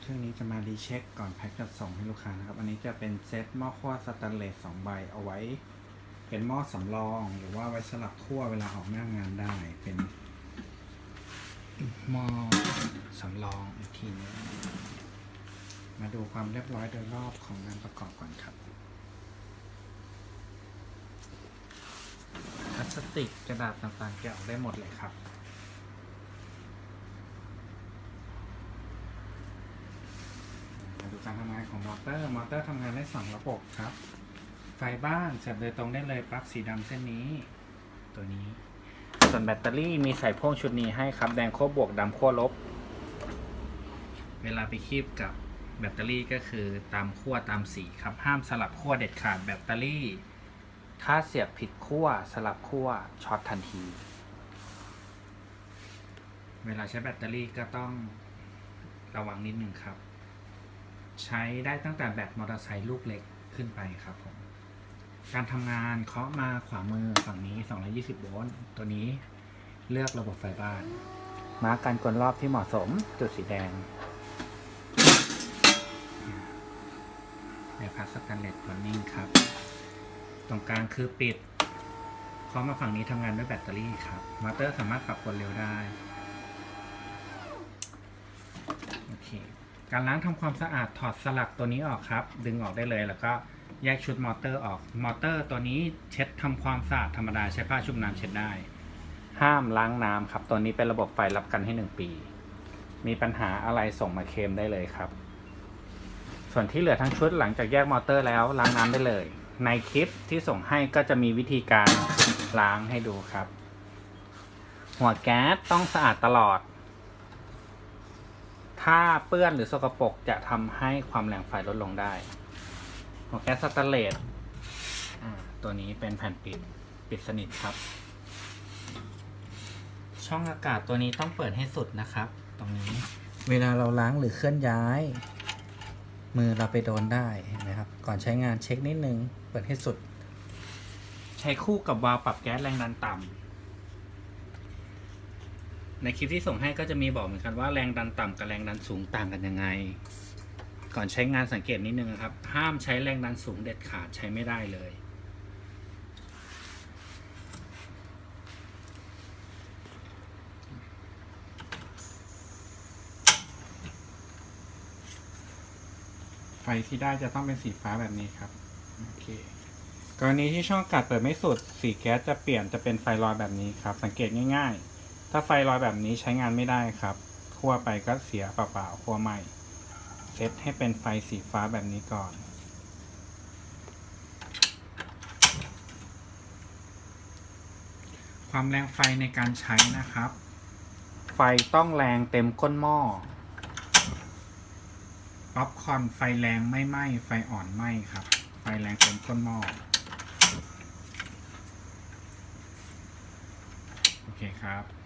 เครื่องนี้จะมารีเช็คก่อนแพ็คจัดส่งให้ลูกค้านะครับ อันนี้จะเป็นเซตหม้อคั่วสแตนเลสสองใบเอาไว้ เป็นหม้อสำรอง หรือว่าไว้สลับคั่วเวลาออกหน้างานได้ เป็นหม้อสำรองอีกทีนึงมาดูความเรียบร้อยโดยรอบของงานประกอบก่อนครับพลาสติกกระดาษต่างๆแกะออกได้หมดเลยครับ มาดู การทำงานของมอเตอร์ มอเตอร์ทำงานได้สองระบบครับ ไฟบ้านเสียบโดยตรงได้เลยปลั๊กสีดำเส้นนี้ ตัวนี้ ส่วนแบตเตอรี่มีใส่พ่วงชุดนี้ให้ครับ แดงขั้วบวกดำขั้วลบ เวลาไปคีบกับแบตเตอรี่ก็คือตามขั้วตามสีครับ ห้ามสลับขั้วเด็ดขาดแบตเตอรี่ ถ้าเสียบผิดขั้วสลับขั้วช็อตทันที เวลาใช้แบตเตอรี่ก็ต้องระวังนิดนึงครับ ใช้ได้ตั้งแต่แบตมอเตอร์ไซค์ลูกเล็กขึ้นไปครับผม การทำงานเคาะมาขวามือฝั่งนี้ 220 โวลต์ ตัวนี้เลือกระบบไฟบ้าน มาร์กการกลรอบที่เหมาะสม จุดสีแดงเดี๋ยวพัสสแตนเลสพอนนิ่งครับ ตรงกลางคือปิดเคาะมาฝั่งนี้ทำงานด้วยแบตเตอรี่ครับ มอเตอร์สามารถปรับกดเร็วได้ โอเค การล้างทำความสะอาดถอดสลักตัวนี้ออกครับ ดึงออกได้เลยแล้วก็แยกชุดมอเตอร์ออก มอเตอร์ตัวนี้เช็ดทำความสะอาดธรรมดาใช้ผ้าชุบน้ำเช็ดได้ ห้ามล้างน้ำครับ ตัวนี้เป็นระบบไฟรับกันให้ 1 ปี มีปัญหาอะไรส่งมาเคมได้เลยครับ ส่วนที่เหลือทั้งชุดหลังจากแยกมอเตอร์แล้วล้างน้ำได้เลย ในคลิปที่ส่งให้ก็จะมีวิธีการล้างให้ดูครับ หัวแก๊สต้องสะอาดตลอด ถ้าเปื้อนหรือสกปรกจะทำให้ความแรงไฟลดลงได้หัวแก๊สสแตนเลสอ่าตัวนี้เป็นแผ่นปิดปิดสนิทครับ ช่องอากาศตัวนี้ต้องเปิดให้สุดนะครับ ตรงนี้ เวลาเราล้างหรือเคลื่อนย้าย มือเราไปโดนได้นะครับ ก่อนใช้งานเช็คนิดนึง เปิดให้สุด ใช้คู่กับวาล์วปรับแก๊สแรงดันต่ำ ในคลิปที่ส่งให้ก็จะมีบอกเหมือนกันว่าแรงดันต่ำกับแรงดันสูงต่างกันยังไง ก่อนใช้งานสังเกตนิดนึงนะครับ ห้ามใช้แรงดันสูงเด็ดขาดใช้ไม่ได้เลย ไฟที่ได้จะต้องเป็นสีฟ้าแบบนี้ครับโอเคกรณีที่ช่องอากาศเปิดไม่สุด สีแก๊สจะเปลี่ยนจะเป็นไฟลอยแบบนี้ครับ สังเกตง่าย ๆ ถ้าไฟลอยแบบนี้ใช้งานไม่ได้ครับคั่วไปก็เสียเปล่าๆคั่วใหม่ เซตให้เป็นไฟสีฟ้าแบบนี้ก่อน ความแรงไฟในการใช้นะครับ ไฟต้องแรงเต็มก้นหม้อป๊อปคอนไฟแรงไม่ไหม้ไฟอ่อนไหม้ครับ ไฟแรงเต็มก้นหม้อโอเคครับ